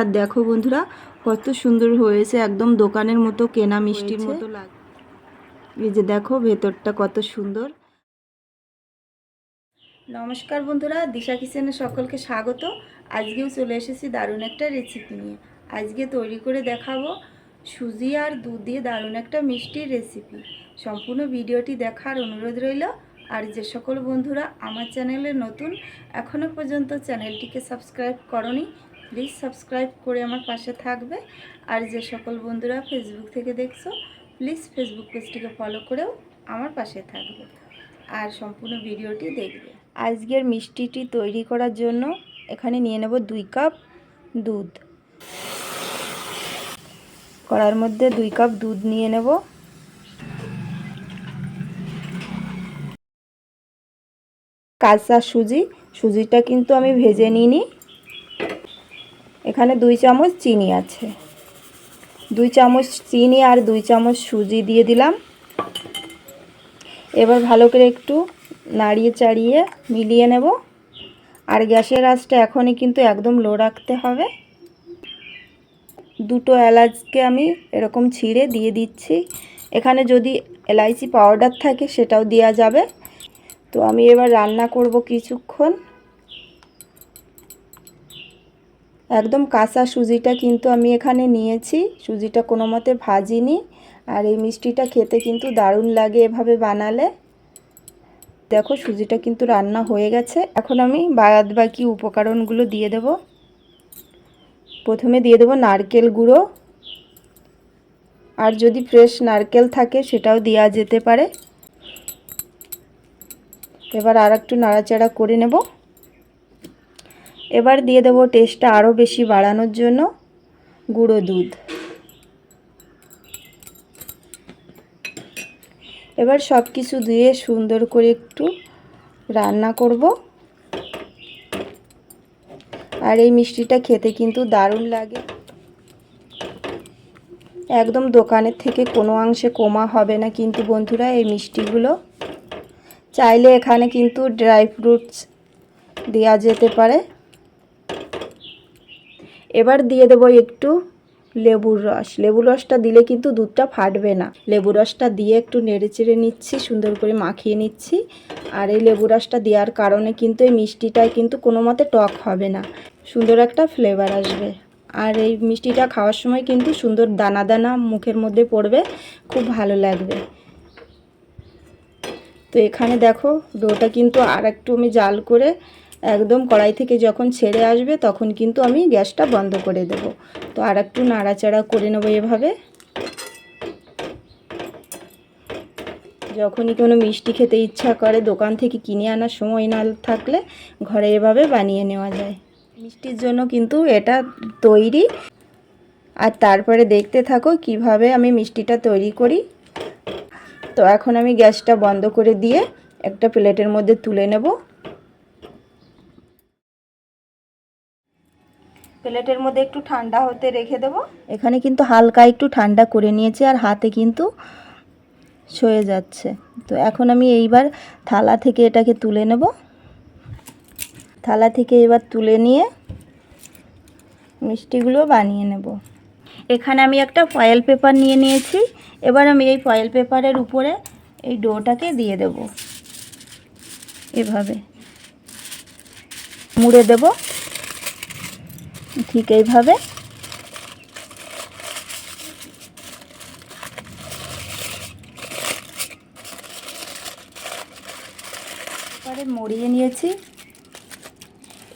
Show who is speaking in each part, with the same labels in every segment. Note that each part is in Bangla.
Speaker 1: আর দেখো বন্ধুরা কত সুন্দর হয়েছে একদম দোকানের মতো কেনা মিষ্টির মতো লাগে এই যে দেখো ভেতরটা কত সুন্দর। নমস্কার বন্ধুরা দিশা কিচেনে সকলকে স্বাগত। আজকেও চলে এসেছি দারুণ একটা রেসিপি নিয়ে। আজকে তৈরি করে দেখাবো সুজি আর দুধ দিয়ে দারুণ একটা মিষ্টির রেসিপি সম্পূর্ণ ভিডিওটি দেখার অনুরোধ রইল। আর যে সকল বন্ধুরা আমার চ্যানেলে নতুন এখনও পর্যন্ত চ্যানেলটিকে সাবস্ক্রাইব করনি প্লিজ সাবস্ক্রাইব করে আমার পাশে থাকবে। আর যে সকল বন্ধুরা ফেসবুক থেকে দেখছ প্লিজ ফেসবুক পেজটিকে ফলো করেও আমার পাশে থাকবে আর সম্পূর্ণ ভিডিওটি দেখবে। আজকের মিষ্টিটি তৈরি করার জন্য এখানে নিয়ে নেব দুই কাপ দুধ। কড়ার মধ্যে দুই কাপ দুধ নিয়ে নেব। কাঁচা সুজি, সুজিটা কিন্তু আমি ভেজে নিইনি। এখানে দুই চামচ চিনি আছে। দুই চামচ চিনি আর দুই চামচ সুজি দিয়ে দিলাম। এবার ভালো করে একটু নাড়িয়ে চাড়িয়ে মিলিয়ে নেব। আর গ্যাসের আঁচটা এখনই কিন্তু একদম লো রাখতে হবে। দুটো এলাচকে আমি এরকম ছিঁড়ে দিয়ে দিচ্ছি। এখানে যদি এলাইচি পাউডার থাকে সেটাও দেওয়া যাবে। তো আমি এবার রান্না করব কিছুক্ষণ। একদম কাঁচা সুজিটা কিন্তু আমি এখানে নিয়েছি। সুজিটা কোনো মতে ভাজিনি। আর এই মিষ্টিটা খেতে কিন্তু দারুণ লাগে এভাবে বানালে। দেখো সুজিটা কিন্তু রান্না হয়ে গেছে। এখন আমি বাদ বাকি উপকরণগুলো দিয়ে দেব। প্রথমে দিয়ে দেবো নারকেল গুঁড়ো। আর যদি ফ্রেশ নারকেল থাকে সেটাও দেওয়া যেতে পারে। এবার আর একটু নাড়াচাড়া করে নেব। এবার দিয়ে দেবো টেস্টটা আরও বেশি বাড়ানোর জন্য গুঁড়ো দুধ। এবার সব কিছু দিয়ে সুন্দর করে একটু রান্না করব। আর এই মিষ্টিটা খেতে কিন্তু দারুণ লাগে। একদম দোকানের থেকে কোনো অংশে কমা হবে না কিন্তু বন্ধুরা এই মিষ্টিগুলো। চাইলে এখানে কিন্তু ড্রাই ফ্রুটস দেওয়া যেতে পারে। এবার দিয়ে দেবো একটু লেবুর রস। লেবুর রসটা দিলে কিন্তু দুধটা ফাটবে না। লেবু রসটা দিয়ে একটু নেড়ে চেড়ে নিচ্ছি, সুন্দর করে মাখিয়ে নিচ্ছি। আর এই লেবু রসটা দেওয়ার কারণে কিন্তু এই মিষ্টিটায় কিন্তু কোনো মতে টক হবে না। সুন্দর একটা ফ্লেভার আসবে। আর এই মিষ্টিটা খাওয়ার সময় কিন্তু সুন্দর দানা দানা মুখের মধ্যে পড়বে, খুব ভালো লাগবে। তো এখানে দেখো, ডোটা কিন্তু আর একটু আমি জাল করে একদম কড়াই থেকে যখন ছেড়ে আসবে তখন কিন্তু আমি গ্যাসটা বন্ধ করে দেব। তো আর একটু নাড়াচাড়া করে নেব এভাবে। যখনই কোনো মিষ্টি খেতে ইচ্ছা করে, দোকান থেকে কিনে আনার সময় না থাকলে ঘরে এভাবে বানিয়ে নেওয়া যায়। মিষ্টির জন্য কিন্তু এটা তৈরি। আর তারপরে দেখতে থাকো কীভাবে আমি মিষ্টিটা তৈরি করি। তো এখন আমি গ্যাসটা বন্ধ করে দিয়ে একটা প্লেটের মধ্যে তুলে নেব। প্লেটের মধ্যে একটু ঠান্ডা হতে রেখে দেব। এখানে কিন্তু হালকা একটু ঠান্ডা করে নিয়েছি আর হাতে কিন্তু সয়ে যাচ্ছে। তো এখন আমি এইবার থালা থেকে এটাকে তুলে নেব। থালা থেকে এবার তুলে নিয়ে মিষ্টিগুলো বানিয়ে নেব। এখানে আমি একটা ফয়েল পেপার নিয়ে নিয়েছি। এবার আমি এই ফয়েল পেপারের উপরে এই ডোটাকে দিয়ে দেব। এভাবে মুড়ে দেব। ঠিক এইভাবে। এবারে মরিয়ে নিয়েছি।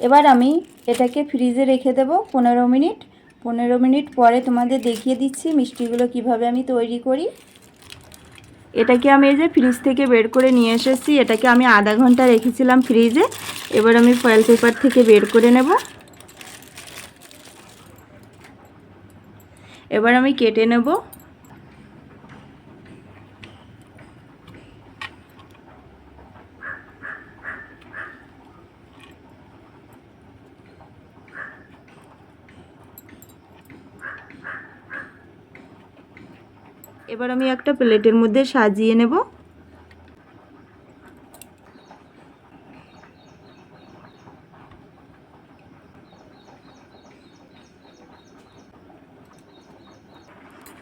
Speaker 1: এবার আমি এটাকে ফ্রিজে রেখে দেব পনেরো মিনিট। পনেরো মিনিট পরে তোমাদের দেখিয়ে দিচ্ছি মিষ্টিগুলো কীভাবে আমি তৈরি করি। এটাকে আমি এই যে ফ্রিজ থেকে বের করে নিয়ে এসেছি। এটাকে আমি আধা ঘণ্টা রেখেছিলাম ফ্রিজে। এবার আমি ফয়েল পেপার থেকে বের করে নেব। এবার আমি কেটে নেব। এবার আমি একটা প্লেটের মধ্যে সাজিয়ে নেব।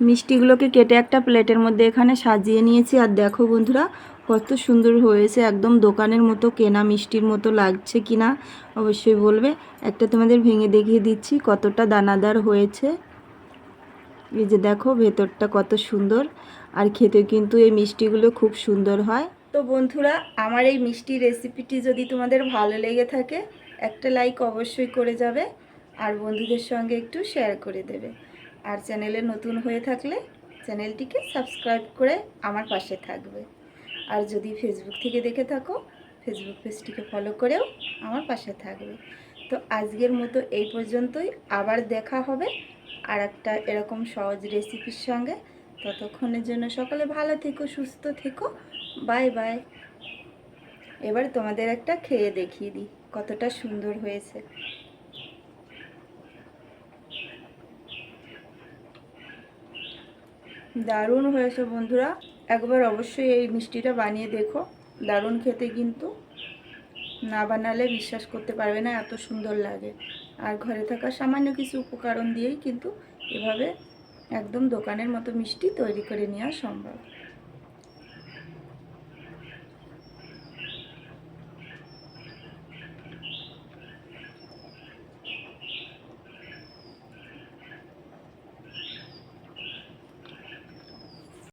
Speaker 1: মিষ্টিগুলোকে কেটে একটা প্লেটের মধ্যে এখানে সাজিয়ে নিয়েছি। আর দেখো বন্ধুরা, কত সুন্দর হয়েছে। একদম দোকানের মতো কেনা মিষ্টির মতো লাগছে কি না অবশ্যই বলবে। একটা তোমাদের ভেঙে দেখিয়ে দিচ্ছি কতটা দানাদার হয়েছে। এই যে দেখো ভেতরটা কত সুন্দর। আর খেতে কিন্তু এই মিষ্টিগুলো খুব সুন্দর হয়। তো বন্ধুরা, আমার এই মিষ্টি রেসিপিটি যদি তোমাদের ভালো লেগে থাকে, একটা লাইক অবশ্যই করে যাবে। আর বন্ধুদের সঙ্গে একটু শেয়ার করে দেবে। আর চ্যানেলে নতুন হয়ে থাকলে চ্যানেলটিকে সাবস্ক্রাইব করে আমার পাশে থাকবে। আর যদি ফেসবুক থেকে দেখে থাকো ফেসবুক পেজটিকে ফলো করেও আমার পাশে থাকবে। তো আজকের মতো এই পর্যন্তই। আবার দেখা হবে আর একটা এরকম সহজ রেসিপির সঙ্গে। ততক্ষণের জন্য সকালে ভালো থেকো, সুস্থ থেকো। বাই বাই এবার তোমাদের একটা খেয়ে দেখিয়ে দিই কতটা সুন্দর হয়েছে। দারুণ হয়েছে বন্ধুরা। একবার অবশ্যই এই মিষ্টিটা বানিয়ে দেখো। দারুণ খেতে কিন্তু। না বানালে বিশ্বাস করতে পারবে না, এত সুন্দর লাগে। আর ঘরে থাকা সামান্য কিছু উপকরণ দিয়েই কিন্তু এভাবে একদম দোকানের মতো মিষ্টি তৈরি করে নেওয়া সম্ভব।